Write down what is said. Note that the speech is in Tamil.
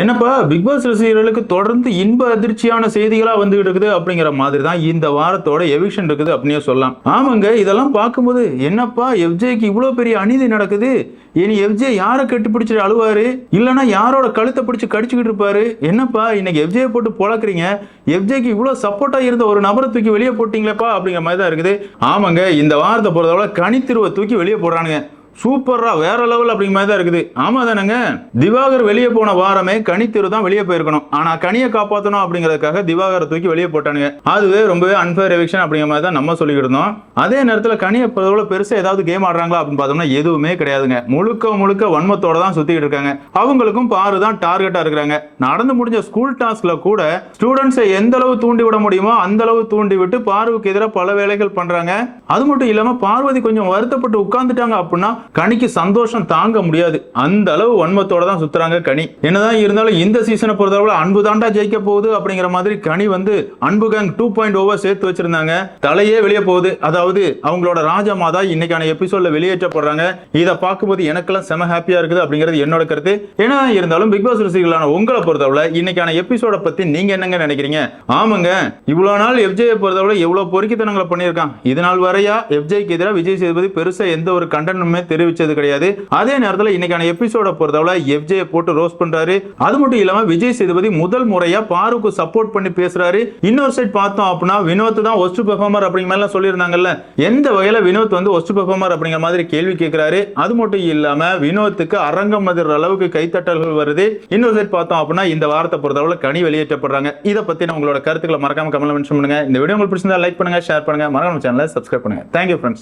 என்னப்பா பிக் பாஸ் ரசிகர்களுக்கு தொடர்ந்து இன்ப அதிர்ச்சியான செய்திகளா வந்துகிட்டு இருக்குது அப்படிங்கிற மாதிரி தான் இந்த வாரத்தோட எவிக்ஷன் இருக்குது அப்படின்னே சொல்லலாம். ஆமாங்க இதெல்லாம் பார்க்கும்போது என்னப்பா எஃப்ஜேக்கு இவ்வளோ பெரிய அநீதி நடக்குது? இனி எஃப்ஜே யாரை கட்டுப்பிடிச்சிட்டு அழுவாரு? இல்லைன்னா யாரோட கழுத்தை பிடிச்சி கடிச்சுக்கிட்டு இருப்பாரு? என்னப்பா இன்னைக்கு எஃப்ஜே போட்டு பொழக்கிறீங்க? எஃப்ஜேக்கு இவ்வளோ சப்போர்ட்டா இருந்த ஒரு நபரை தூக்கி வெளியே போட்டீங்களேப்பா அப்படிங்கிற மாதிரி தான் இருக்குது. ஆமாங்க இந்த வாரத்தை பொறுத்தவரை கனித்திருவை தூக்கி வெளியே போடுறானுங்க. சூப்பரா வேற லெவல் அப்படிங்கிற மாதிரி தான் இருக்குது. ஆமா தானேங்க? திவாகர் வெளியே போன வாரமே கனித்திரு தான் வெளியே போயிருக்கணும். ஆனா கனியை காப்பாற்றணும் அப்படிங்கறதுக்காக திவாகரை தூக்கி வெளியே போட்டானுங்க. அதுவே ரொம்பவே அன்ஃபேர் எவிக்ஷன் அப்படிங்கிற மாதிரி தான் நம்ம சொல்லிக்கிட்டு இருந்தோம். அதே நேரத்தில் கனியை எவ்வளோ பெருசாக ஏதாவது கேம் ஆடுறாங்களா அப்படின்னு பார்த்தோம்னா எதுவுமே கிடையாதுங்க. முழுக்க முழுக்க வன்மத்தோட தான் சுத்திக்கிட்டு இருக்காங்க. அவங்களுக்கும் பாரு தான் டார்கெட்டா இருக்கிறாங்க. நடந்து முடிஞ்ச ஸ்கூல் டாஸ்க்ல கூட ஸ்டூடெண்ட்ஸை எந்த அளவு தூண்டி விட முடியுமோ அந்த அளவு தூண்டி விட்டு பார்வுக்கு எதிராக பல வேலைகள் பண்றாங்க. அது மட்டும் இல்லாம பார்வதி கொஞ்சம் வருத்தப்பட்டு உட்கார்ந்துட்டாங்க அப்படின்னா கனிக்கு சந்தோஷம் தாங்க முடியாது. அந்த அளவு வன்மத்தோட தான் சுத்துறாங்க கனி. என்னதான் இருந்தாலும் இந்த சீசனை பொறுத்தளவுல அன்பு தாண்டா ஜெயிக்க போகுது அப்படிங்கிற மாதிரி கனி வந்து அன்பு கேங் டூ பாயிண்ட் ஓவர் சேர்த்து வச்சிருந்தாங்க. தலையே வெளியே போகுது. அதாவது அவங்களோட ராஜா மாதா இன்னைக்கான எபிசோட்ல வெளியேற்றப்படுறாங்க. இதை பார்க்கும்போது எனக்கெல்லாம் செம ஹாப்பியா இருக்குது அப்படிங்கிறது என்னோட கருத்து. என்னதான் இருந்தாலும் பிக் பாஸ் ரசிகர்களான உங்களை பொறுத்தவரை இன்னைக்கான எபிசோட பத்தி நீங்க என்னங்க நினைக்கிறீங்க? ஆமாங்க. இவ்வளவு நாள் எஃப்ஜே பொறுத்தவரை எவ்வளவு பொறுக்கித்தனங்களை பண்ணியிருக்கான். இது நாள் வரையா எஃப்ஜேக்கு எதிராக விஜய் சேதுபதி பெருசா எந்த ஒரு கண்டனமுமே தெரிவிச்சது கிடையாது. அதே நேரத்தில் இன்னைக்கான எபிசோட பொறுத்தவரை எஃப்ஜே போட்டு ரோஸ் பண்றாரு. அது மட்டும் இல்லாம விஜய் சேதுபதி முதல் முறையா பாருக்கு சப்போர்ட் பண்ணி பேசுறாரு. இன்னொரு சைட் பார்த்தோம் அப்படின்னா வினோத் தான் ஒஸ்ட் பெர்ஃபார்மர் அப்படிங்கிற மாதிரி சொல்லியிருந்தாங்கல்ல. எந்த வகையில வினோத் வந்து ஒஸ்ட் பெர்ஃபார்மர் அப்படிங்கிற மாதிரி கேள்வி கேட்கிறாரு அது மட்டும் இல்லாம வினோத்துக்கு அரங்கம் அதிர அளவுக்கு கைத்தட்டல்கள் வருது. இன்னொரு சைட் பார்த்தோம் அப்படின்னா இந்த வாரத்தை பொறுத்தவரை கனி வெளியேற்றப்படுறாங்க. இதை பத்தி உங்களோட கருத்துக்களை மறக்காம கமெண்ட் மென்ஷன் பண்ணுங்க இந்த வீடியோ உங்களுக்கு பிடிச்சிருந்தா லைக் பண்ணுங்க ஷேர் பண்ணுங்க. மறக்காம சேனலை சப்ஸ்கிரைப் பண்ணுங்க. Thank you friends